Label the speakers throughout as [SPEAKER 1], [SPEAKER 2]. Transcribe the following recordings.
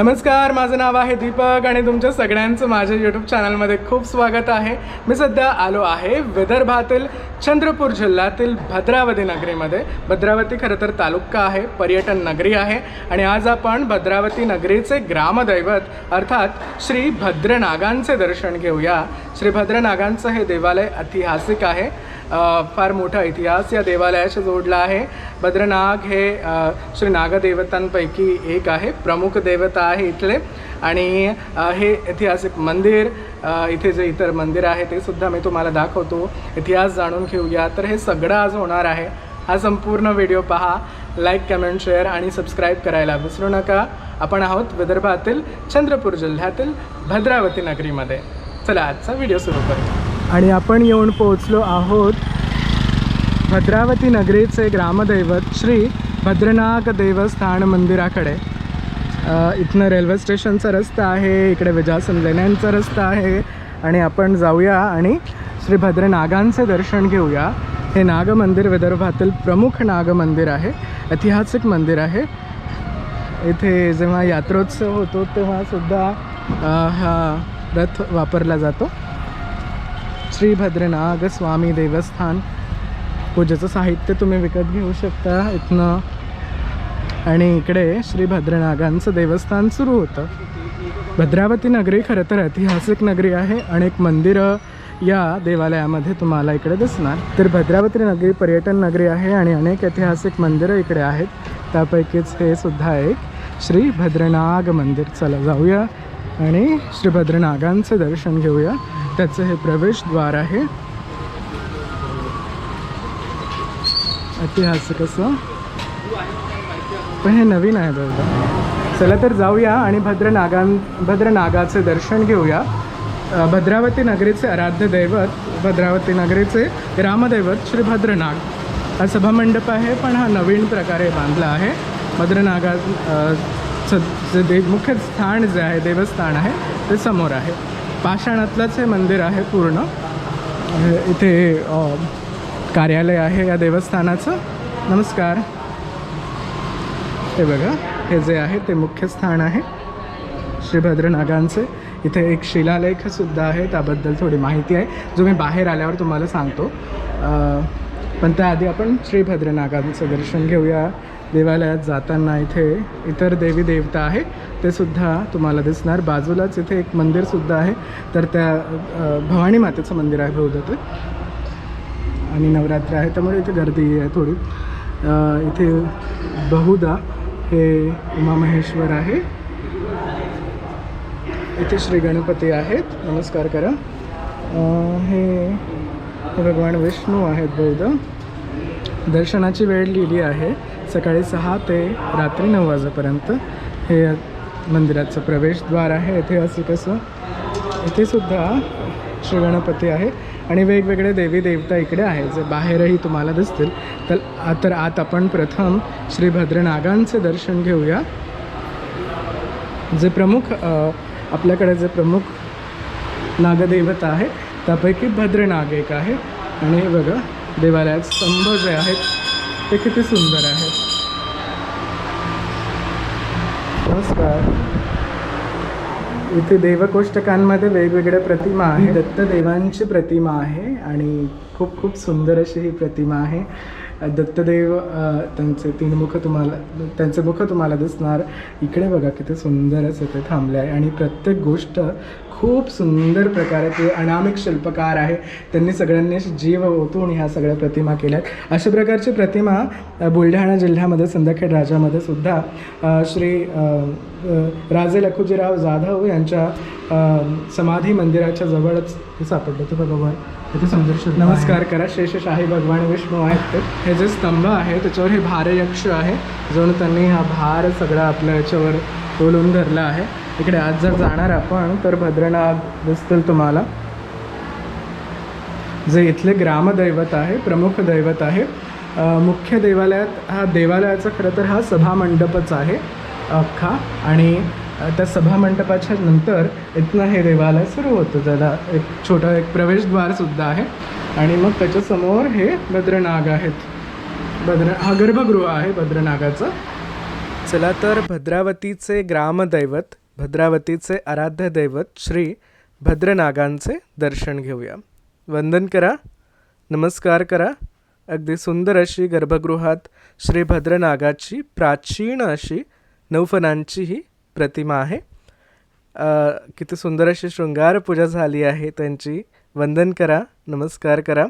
[SPEAKER 1] नमस्कार माझं नाव आहे दीपक आणि तुमच्या सगळ्यांचं माझ्या यूट्यूब चॅनलमध्ये खूप स्वागत आहे. मी सध्या आलो आहे विदर्भातील चंद्रपूर जिल्ह्यातील भद्रावती नगरीमध्ये. भद्रावती खरं तर तालुका आहे पर्यटन नगरी आहे आणि आज आपण भद्रावती नगरीचे ग्रामदैवत अर्थात श्री भद्रनागांचे दर्शन घेऊया. श्री भद्रनागांचं हे देवालय ऐतिहासिक आहे. फार मोठा इतिहास या देवालयाशी जोडला आहे. भद्रनाग हे श्री नागदेवतांपैकी एक आहे. प्रमुख देवता आहे इथले. आणि हे ऐतिहासिक मंदिर इथे जे इतर मंदिर आहे ते सुद्धा मी तुम्हाला दाखवतो. इतिहास जाणून घेऊया. तर हे सगळं आज होणार आहे. हा संपूर्ण व्हिडिओ पहा. लाईक कमेंट शेअर आणि सबस्क्राईब करायला विसरू नका. आपण आहोत विदर्भातील चंद्रपूर जिल्ह्यातील भद्रावती नगरीमध्ये. चला आजचा व्हिडिओ सुरू करू आणि आपण येऊन पोहोचलो आहोत भद्रावती नगरीचे ग्रामदैवत श्री भद्रनाग देवस्थान मंदिराकडे. इथनं रेल्वे स्टेशनचा रस्ता आहे इकडे विजासन लेण्यांचा रस्ता आहे आणि आपण जाऊया आणि श्री भद्रनागांचे दर्शन घेऊया. हे नाग मंदिर विदर्भातील प्रमुख नाग मंदिर आहे ऐतिहासिक मंदिर आहे. इथे जेव्हा यात्रोत्सव होतो तेव्हा सुद्धा हा रथ वापरला जातो. श्री भद्रनाग स्वामी देवस्थान. पूजेचं साहित्य तुम्ही विकत घेऊ शकता इथनं. आणि इकडे श्री भद्रनागांचं देवस्थान सुरू होतं. भद्रावती नगरी खरं तर ऐतिहासिक नगरी आहे. अनेक मंदिरं या देवालयामध्ये तुम्हाला इकडे दिसणार. तर भद्रावती नगरी पर्यटन नगरी आहे आणि अनेक ऐतिहासिक मंदिरं इकडे आहेत. त्यापैकीच हे सुद्धा एक श्री भद्रनाग मंदिर. चला जाऊया आणि श्री भद्रनागांचं दर्शन घेऊया. त्याचं हे प्रवेशद्वार आहे. ऐतिहासिक असं. पण हे नवीन आहे बघा. चला तर जाऊया आणि भद्रनागां भद्रनागाचे दर्शन घेऊया. भद्रावती नगरीचे आराध्य दैवत भद्रावती नगरीचे रामदैवत श्री भद्रनाग. हा सभामंडप आहे पण हा नवीन प्रकारे बांधला आहे. भद्रनागा जे देव मुख्य स्थान जे आहे देवस्थान आहे ते समोर आहे. पाषाणातलंच हे मंदिर आहे पूर्ण. इथे कार्यालय आहे या देवस्थानाचं. नमस्कार. हे बघा हे जे आहे ते मुख्य स्थान आहे. श्रीभद्रनागांचे इथे एक शिलालेखसुद्धा आहे त्याबद्दल थोडी माहिती आहे. जो मी बाहेर आल्यावर तुम्हाला सांगतो. पण त्याआधी आपण श्रीभद्रनागांचं दर्शन घेऊया. देवालयात जाताना इथे इतर देवी देवता आहे. ते सुद्धा तुम्हाला दिसणार. बाजूलाच इथे एक मंदिरसुद्धा आहे. तर त्या भवानी मातेचं मंदिर आहे बहुधा ते आणि नवरात्र आहे. त्यामुळे इथे गर्दी आहे थोडी. इथे बहुधा हे उमामहेश्वर आहे. इथे श्री गणपती आहेत. नमस्कार करा. हे हे भगवान विष्णू आहेत बहुधा. दर्शनाची वेळ लिहिली आहे. सकाळी सहा ते रात्री नऊ वाजेपर्यंत हे मंदिराचं प्रवेशद्वार आहे. इथे असं कसं इथे सुद्धा श्री गणपती आहे आणि वेगवेगळे देवी देवता इकडे आहे जे बाहेरही तुम्हाला दिसतील. तर आ- तर आत आपण प्रथम श्री भद्रनागांचे दर्शन घेऊया. जे प्रमुख आपल्याकडे जे प्रमुख नागदेवता आहे त्यापैकी भद्रनाग एक आहे. आणि बघा देवालयात स्तंभ जे आहेत ते किती सुंदर आहेत. नमस्कार. इथे देवकोष्टकांमध्ये वेगवेगळ्या प्रतिमा आहे दत्तदेवांची प्रतिमा आहे आणि खूप खूप सुंदर अशी ही प्रतिमा आहे. दत्तदेव त्यांचे तीन मुख तुम्हाला त्यांचे मुख तुम्हाला दिसणार. इकडे बघा किती सुंदर असं ते थांबले आहे आणि प्रत्येक गोष्ट खूप सुंदर प्रकारे ते अनामिक शिल्पकार आहे. त्यांनी सगळ्यांनी जीव ओतून ह्या सगळ्या प्रतिमा केल्या अशा प्रकारची प्रतिमा बुलढाणा जिल्ह्यामध्ये संध्याखेड राजामध्ये सुद्धा श्री राजे लखुजीराव जाधव यांच्या समाधी मंदिराच्या जवळच सापडलं तर भगवान नमस्कार करा. शेषशाही भगवान विष्णू आहेत ते. हे जे स्तंभ आहे त्याच्यावर हे भारयक्ष आहे जणू त्यांनी हा भार सगळा आपल्या याच्यावर तोलून धरला आहे. इकडे आज जर जाणार आपण तर भद्रनाग दिसतील तुम्हाला. जे इथले ग्रामदैवत आहे प्रमुख दैवत आहे. मुख्य देवालयात हा देवालयाचा खरं तर हा सभामंडपच आहे अख्खा. आणि त्या सभामंडपाच्या नंतर इथनं हे देवालय सुरू होतं. त्याला एक छोटा एक प्रवेशद्वारसुद्धा आहे. आणि मग त्याच्यासमोर हे भद्रनाग आहेत. भद्र हा गर्भगृह आहे भद्रनागाचं चला तर भद्रावतीचे ग्रामदैवत भद्रावतीचे आराध्य दैवत श्री भद्रनागांचे दर्शन घेऊया. वंदन करा नमस्कार करा. अगदी सुंदर अशी गर्भगृहात श्री भद्रनागाची प्राचीन अशी नौफनांची ही प्रतिमा आहे. किती सुंदर अशी शृंगार पूजा झाली आहे त्यांची. वंदन करा नमस्कार करा.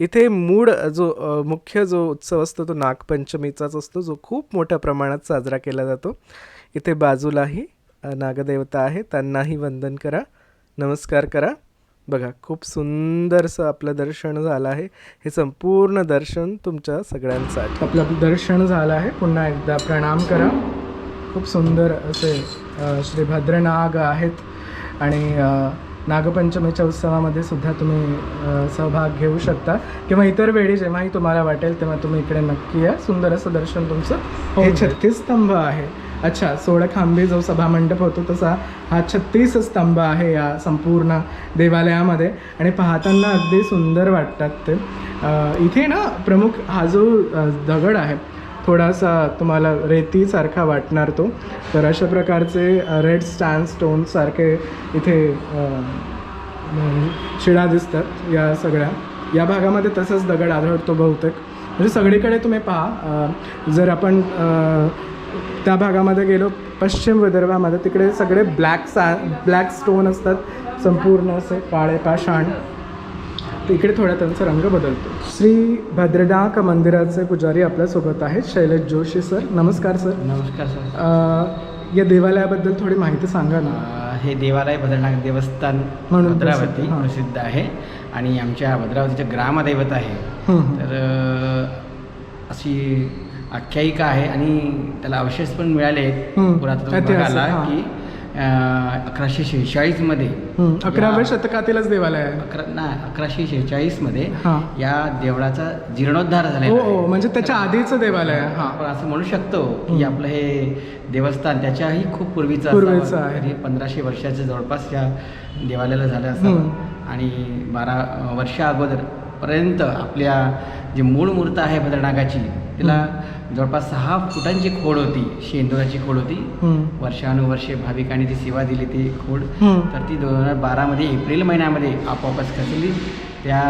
[SPEAKER 1] इथे मूळ जो मुख्य जो उत्सव असतो तो नागपंचमीचाच असतो जो खूप मोठ्या प्रमाणात साजरा केला जातो. इथे बाजूलाही नागदेवता आहे त्यांनाही वंदन करा नमस्कार करा. बघा खूप सुंदरसं आपलं दर्शन झालं आहे. हे संपूर्ण दर्शन तुमच्या सगळ्यांसाठी. आपलं दर्शन झालं आहे. पुन्हा एकदा प्रणाम करा. खूप सुंदर असे अ, श्री भद्रनाग आहेत. आणि नागपंचमीच्या उत्सवामध्ये सुद्धा तुम्ही सहभाग घेऊ शकता. किंवा इतर वेळी जेव्हाही तुम्हाला वाटेल तेव्हा तुम्ही इकडे नक्की या. सुंदर असं दर्शन तुमचं हे छत्तीस स्तंभ आहे. अच्छा सोळा खांबी जो सभामंडप होतो तसा हा छत्तीस स्तंभ आहे या संपूर्ण देवालयामध्ये. आणि पाहताना अगदी सुंदर वाटतात ते. इथे ना प्रमुख हा जो दगड आहे थोडासा तुम्हाला रेतीसारखा वाटणार तो. तर अशा प्रकारचे रेड स्टँड स्टोनसारखे इथे शिळा शिडा दिसतात या सगळ्या. या भागामध्ये तसंच दगड आढळतो बहुतेक. म्हणजे सगळीकडे तुम्ही पहा जर आपण त्या भागामध्ये गेलो पश्चिम विदर्भामध्ये तिकडे सगळे ब्लॅक सा ब्लॅक स्टोन असतात. संपूर्ण असे काळे पाषाण इकडे थोडा त्यांचा रंग बदलतो. श्री भद्रनाक मंदिराचे पुजारी आपल्यासोबत आहेत शैलेश जोशी सर. नमस्कार सर.
[SPEAKER 2] नमस्कार सर.
[SPEAKER 1] या देवालयाबद्दल थोडी माहिती सांगा ना.
[SPEAKER 2] हे देवालय भद्रनाथ देवस्थान
[SPEAKER 1] म्हणून
[SPEAKER 2] भद्रावती
[SPEAKER 1] प्रसिद्ध,
[SPEAKER 2] आहे आणि आमच्या भद्रावतीचं ग्रामदैवत आहे. तर अशी आख्यायिका आहे आणि त्याला अवशेष पण मिळाले आहेत. पुरातत्व. की अकराशे शेहेचाळीसमध्ये
[SPEAKER 1] हं, अकराव्या शतकातीलच देवालय आहे
[SPEAKER 2] अकरा नाही अकराशे शेहेचाळीसमध्ये
[SPEAKER 1] हां.
[SPEAKER 2] या देवळाचा जीर्णोद्धार
[SPEAKER 1] हो
[SPEAKER 2] झालेला
[SPEAKER 1] हो
[SPEAKER 2] आहे
[SPEAKER 1] म्हणजे त्याच्या आधीचं देवालय हां
[SPEAKER 2] आपण असं म्हणू शकतो की
[SPEAKER 1] हं.
[SPEAKER 2] आपलं हे देवस्थान त्याच्याही खूप पूर्वीचं.
[SPEAKER 1] आहे.
[SPEAKER 2] पंधराशे वर्षाच्या जवळपास या देवालयाला झालं असावं
[SPEAKER 1] हं.
[SPEAKER 2] आणि बारा वर्षा अगोदर पर्यंत आपल्या जी मूळ मूर्त आहे भद्रनागाची तिला जवळपास सहा फुटांची खोड होती शेंदुराची खोड होती. वर्षानुवर्षे भाविकांनी ती सेवा दिली ती खोड. तर ती दोन हजार बारामध्ये एप्रिल महिन्यामध्ये आपोआपच खचली. त्या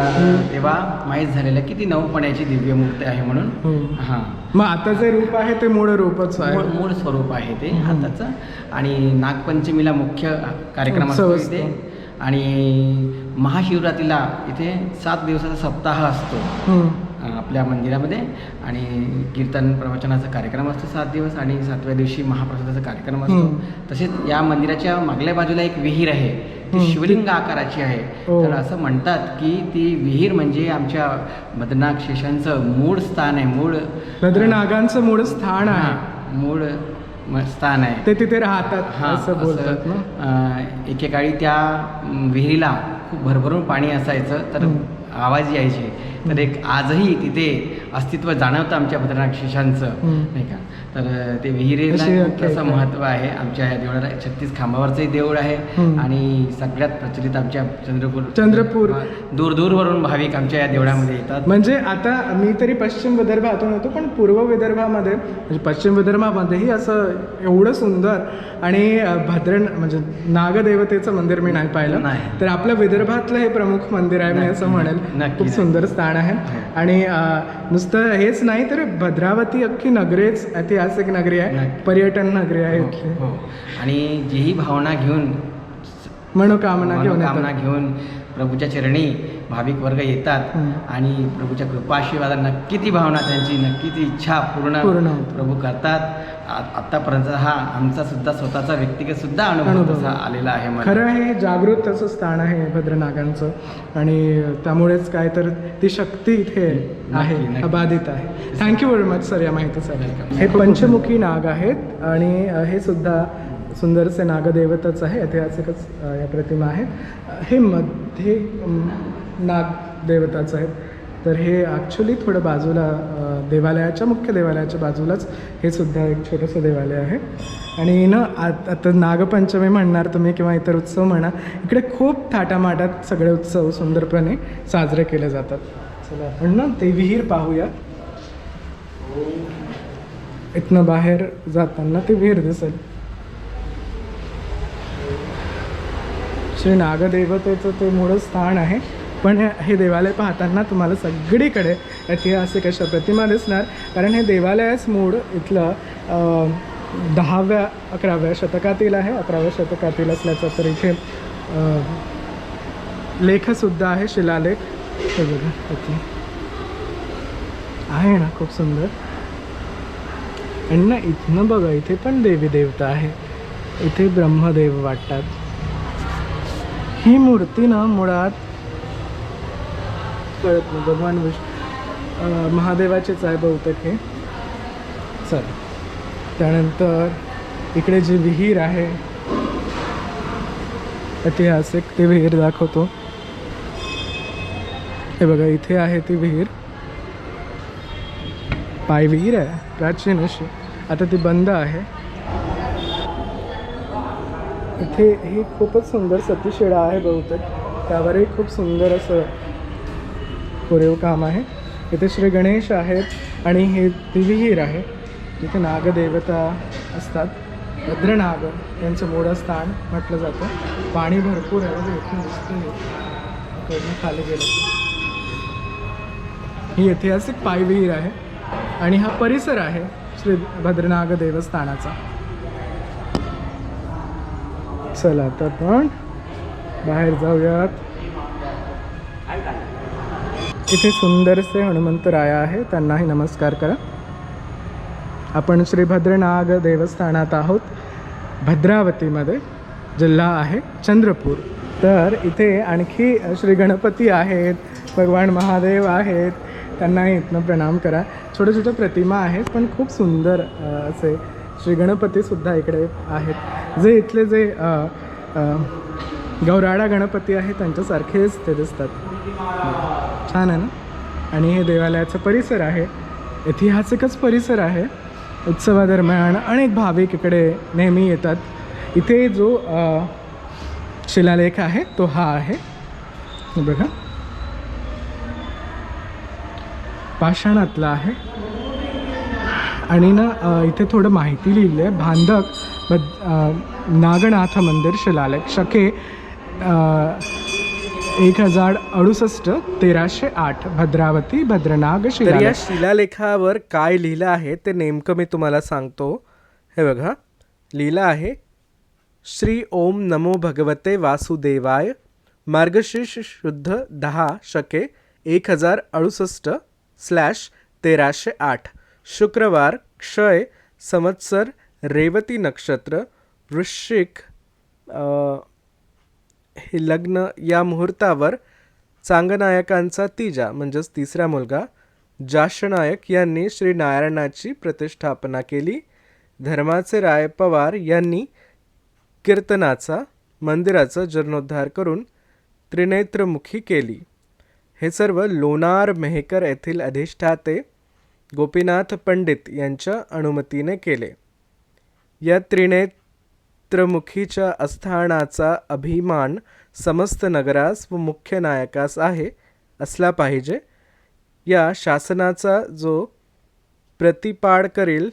[SPEAKER 2] तेव्हा माहीत झालेलं की ती नवपण्याची दिव्य मूर्ती आहे म्हणून.
[SPEAKER 1] हं. मग आता जे रूप आहे ते मूळ रूपच आहे?
[SPEAKER 2] मूळ स्वरूप आहे ते. हाताचं आणि नागपंचमीला मुख्य कार्यक्रम असतो इथे. आणि महाशिवरात्रीला इथे सात दिवसाचा सप्ताह असतो. आपल्या मंदिरामध्ये. आणि कीर्तन प्रवचनाचा कार्यक्रम असतो सात दिवस आणि सातव्या दिवशी महाप्रसादाचा कार्यक्रम असतो. तसेच या मंदिराच्या मागल्या बाजूला एक विहीर आहे. ती. शिवलिंग आकाराची आहे.
[SPEAKER 1] हो.
[SPEAKER 2] तर असं म्हणतात की ती विहीर म्हणजे आमच्या बदनाग शेषांचं मूळ स्थान आहे. मूळ
[SPEAKER 1] भद्रनागांचं मूळ स्थान आहे.
[SPEAKER 2] मूळ स्थान आहे.
[SPEAKER 1] ते तिथे राहतात
[SPEAKER 2] हां, एकेकाळी त्या विहिरीला खूप भरभरून पाणी असायचं. तर. आवाज यायचे. तर एक आजही तिथे अस्तित्व जाणवतं आमच्या
[SPEAKER 1] हं.
[SPEAKER 2] नाही का तर ते विहिरीला तसं
[SPEAKER 1] आहे.
[SPEAKER 2] महत्त्व आहे आमच्या या देवळाला छत्तीस खांबावरचंही देऊळ आहे. आणि सगळ्यात प्रचलित आमच्या चंद्रपूर
[SPEAKER 1] चंद्रपूर.
[SPEAKER 2] दूर दूरवरून भाविक आमच्या या देवळामध्ये येतात
[SPEAKER 1] म्हणजे आता मी तरी पश्चिम विदर्भातून येतो पण पूर्व विदर्भामध्ये म्हणजे पश्चिम विदर्भामध्येही असं एवढं सुंदर आणि अ, भद्र म्हणजे नागदेवतेचं मंदिर मी नाही पाहिलं
[SPEAKER 2] नाही.
[SPEAKER 1] तर आपल्या विदर्भातलं हे प्रमुख मंदिर आहे मी असं म्हणेल खूप. सुंदर स्थान आहे
[SPEAKER 2] हो.
[SPEAKER 1] आणि नुसतं हेच नाही तर भद्रावती अख्खी नगरीच ऐतिहासिक नगरी आहे. पर्यटन नगरी आहे
[SPEAKER 2] हो, हो. आणि जीही भावना घेऊन
[SPEAKER 1] मनोकामना घेऊन
[SPEAKER 2] मनोकामना
[SPEAKER 1] येतात.
[SPEAKER 2] घेऊन प्रभूच्या चरणी भाविक वर्ग येतात
[SPEAKER 1] हं.
[SPEAKER 2] आणि प्रभूच्या कृपाशीर्वादा नक्की ती भावना त्यांची नक्की ती इच्छा पूर्ण
[SPEAKER 1] पूर्ण होते.
[SPEAKER 2] प्रभू करतात आ- आत्तापर्यंत हा आमचा सुद्धा स्वतःचा व्यक्तिगत सुद्धा अनुभव. तसा आलेला आहे मला
[SPEAKER 1] खरं हे जागृत असं स्थान आहे भद्रनागांचं आणि त्यामुळेच काय तर ती शक्ती इथे आहे. अबाधित आहे थँक्यू व्हेरी मच सर या माहितीसाठी. हे पंचमुखी नाग आहेत आणि हे सुद्धा सुंदरसे नागदेवतच आहे ऐतिहासिकच या प्रतिमा आहेत हे मध्ये नागदेवताच आहेत तर हे ॲक्च्युली थोडं बाजूला देवालयाच्या मुख्य देवालयाच्या बाजूलाच हे सुद्धा एक छोटंसं देवालय आहे. आणि ना आत- आता नागपंचमी म्हणणार तुम्ही किंवा इतर उत्सव म्हणा इकडे खूप थाटामाटात सगळे उत्सव सुंदरपणे साजरे केले जातात. चला आपण ना ते विहीर पाहूया. इथनं बाहेर जाताना ते विहीर दिसेल. श्री नागदेवतेचं ते मूळ स्थान आहे. पण हे- हे देवालय पाहताना तुम्हाला सगळीकडे ऐतिहासिक अशा प्रतिमा दिसणार. कारण हे देवालयच मूळ इथलं दहाव्या अकराव्या शतकातील आहे. अकराव्या शतकातील असल्याचं तर इथे लेखसुद्धा आहे शिलालेख. हे बघा आहे ना खूप सुंदर. आणि ना इथनं बघा इथे पण देवी देवता आहे. इथे ब्रह्मदेव वाटतात. ही मूर्ती ना मुळात कळत नाही. भगवान विष्णू महादेवाचेच आहे बहुतेक हे. चल. त्यानंतर इकडे जी विहीर आहे ऐतिहासिक ती विहीर दाखवतो. हे बघा इथे आहे ती विहीर. पाय विहीर आहे प्राचीन अशी. आता ती बंद आहे. इथे ही खूपच सुंदर सतीशिळा आहे बहुतेक. त्यावरही खूप सुंदर असं कोरीव काम आहे. इथे श्री गणेश आहेत आणि हे ती विहीर आहे. जिथे नागदेवता असतात. भद्रनाग यांचं मोठं स्थान म्हटलं जातं. पाणी भरपूर आहे. इथून दिसते खाली गेलं. ही ऐतिहासिक पायविहीर आहे आणि हा परिसर आहे श्री भद्रनाग देवस्थानाचा. चला तर पण बाहेर जाऊयात. इथे सुंदरसे हनुमंतराया आहे त्यांनाही नमस्कार करा. आपण श्रीभद्रनाग देवस्थानात आहोत. भद्रावतीमध्ये जिल्हा आहे चंद्रपूर. तर इथे आणखी श्री गणपती आहेत भगवान महादेव आहेत त्यांनाही इथनं प्रणाम करा. छोट्या छोट्या प्रतिमा आहेत पण खूप सुंदर असे श्री गणपतीसुद्धा इकडे आहेत. जे इथले जे गौराडा गणपती आहे त्यांच्यासारखेच ते दिसतात. छान आहे ना? आणि हे देवालयाचा परिसर आहे. ऐतिहासिकच परिसर आहे. उत्सवादरम्यान अनेक भाविक इकडे नेहमी येतात. इथे जो शिलालेख आहे तो हा आहे. बघा. पाषाणातला आहे. आणि ना इथे थोडं माहिती लिहिली आहे भांदक बद नागनाथ मंदिर शिलालेख. शके एक हजार अडुसष्ट तेराशे आठ भद्रावती भद्रनाग
[SPEAKER 3] तर या शिलालेखावर काय लिहिलं आहे ते नेमकं मी तुम्हाला सांगतो. हे बघा. लिहिलं आहे श्री ओम नमो भगवते वासुदेवाय मार्गशीर्ष शुद्ध दहा शके एक हजार अडुसष्ट स्लॅश तेराशे आठ शुक्रवार क्षय संवत्सर रेवती नक्षत्र वृश्चिक हे लग्न या मुहूर्तावर चांगनायकांचा तिजा म्हणजेच तिसरा मुलगा जाशनायक यांनी श्री नारायणाची प्रतिष्ठापना केली. धर्माचे राय पवार यांनी कीर्तनाचा मंदिराचा जीर्णोद्धार करून त्रिनेत्रमुखी केली. हे सर्व लोणार मेहकर येथील अधिष्ठाते गोपीनाथ पंडित यांच्या अनुमतीने केले. या त्रिनेत चित्रमुखीच्या अस्थानाचा अभिमान समस्त नगरास व मुख्य नायकास आहे असला पाहिजे. या शासनाचा जो प्रतिपाड करील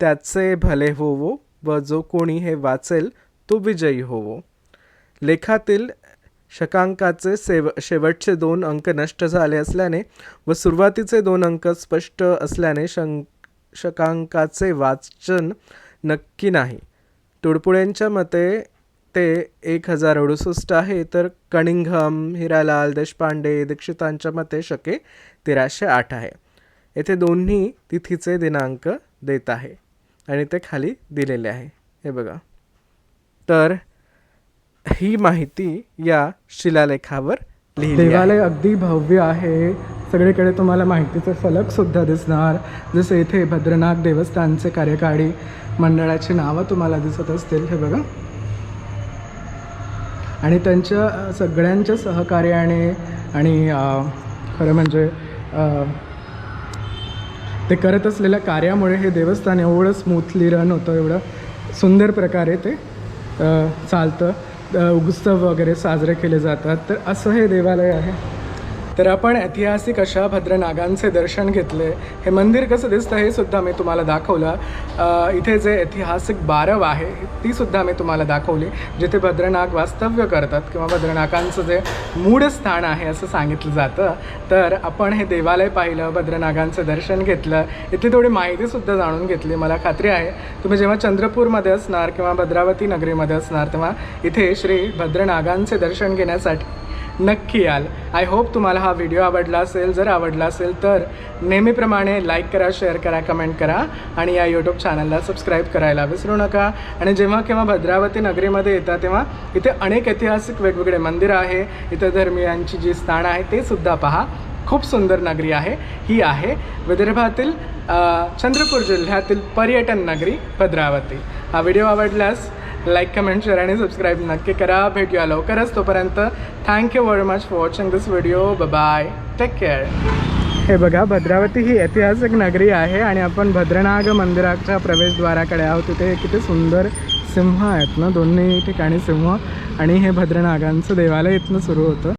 [SPEAKER 3] त्याचे भले होवो व जो कोणी हे वाचेल तो विजयी होवो. लेखातील शकांकाचे सेव शेवटचे दोन अंक नष्ट झाले असल्याने व सुरुवातीचे दोन अंक स्पष्ट असल्याने शं शकांकाचे वाचन नक्की नाही. तोडपुळ्यांच्या मते ते एक हजार अडुसष्ट आहे तर कणिंघम हिरालाल देशपांडे दीक्षितांच्या मते शके तेराशे आठ आहे. येथे दोन्ही तिथीचे दिनांक देत आहे आणि ते खाली दिलेले आहे. हे बघा. तर ही माहिती या शिलालेखावर
[SPEAKER 1] देवालय अगदी भव्य आहे. सगळीकडे तुम्हाला माहितीचे फलक सुद्धा दिसणार. जसे इथे भद्रनाथ देवस्थानचे कार्यकारी मंडळाची नावं तुम्हाला दिसत असतील हे बघा. आणि त्यांच्या सगळ्यांच्या सहकार्याने आणि खरं म्हणजे ते करत असलेल्या कार्यामुळे हे देवस्थान एवढं स्मूथली रन होतं एवढं सुंदर प्रकारे ते चालतं. उत्सव वगैरे साजरे केले जातात. तर असं हे देवालय आहे. तर आपण ऐतिहासिक अशा भद्रनागांचे दर्शन घेतले. हे मंदिर कसं दिसतं हे सुद्धा मी तुम्हाला दाखवलं. इथे जे ऐतिहासिक बारव आहे ती सुद्धा मी तुम्हाला दाखवली जिथे भद्रनाग वास्तव्य करतात किंवा भद्रनागांचं जे मूळ स्थान आहे असं सांगितलं जातं. तर आपण हे देवालय पाहिलं भद्रनागांचं दर्शन घेतलं. इथली थोडी माहितीसुद्धा जाणून घेतली. मला खात्री आहे तुम्ही जेव्हा चंद्रपूरमध्ये असणार किंवा भद्रावती नगरीमध्ये असणार तेव्हा इथे श्री भद्रनागांचे दर्शन घेण्यासाठी नक्की याल. आय होप तुम्हाला हा व्हिडिओ आवडला असेल. जर आवडला असेल तर नेहमीप्रमाणे लाईक करा शेअर करा कमेंट करा आणि या यूट्यूब चॅनलला सबस्क्राईब करायला विसरू नका. आणि जेव्हा केव्हा भद्रावती नगरीमध्ये येतात तेव्हा इथे अनेक ऐतिहासिक वेगवेगळे मंदिरं आहे. इथं धर्मियांची जी स्थानं आहे ते सुद्धा पहा. खूप सुंदर नगरी आहे. ही आहे विदर्भातील चंद्रपूर जिल्ह्यातील पर्यटन नगरी भद्रावती. हा व्हिडिओ आवडल्यास लाईक कमेंट शेअर आणि सबस्क्राईब नक्की करा. भेटूया लवकरच तोपर्यंत. Thank you very much for watching this video bye take care हे बघा भद्रावती ही ऐतिहासिक नगरी आहे आणि आपण भद्रनाग मंदिराच्या प्रवेशद्वाराकडे आहोत. तिथे किती सुंदर सिंह आहेत ना? दोन्ही ठिकाणी सिंह आणि हे भद्रनागांचं देवालय इथनं सुरू होतं.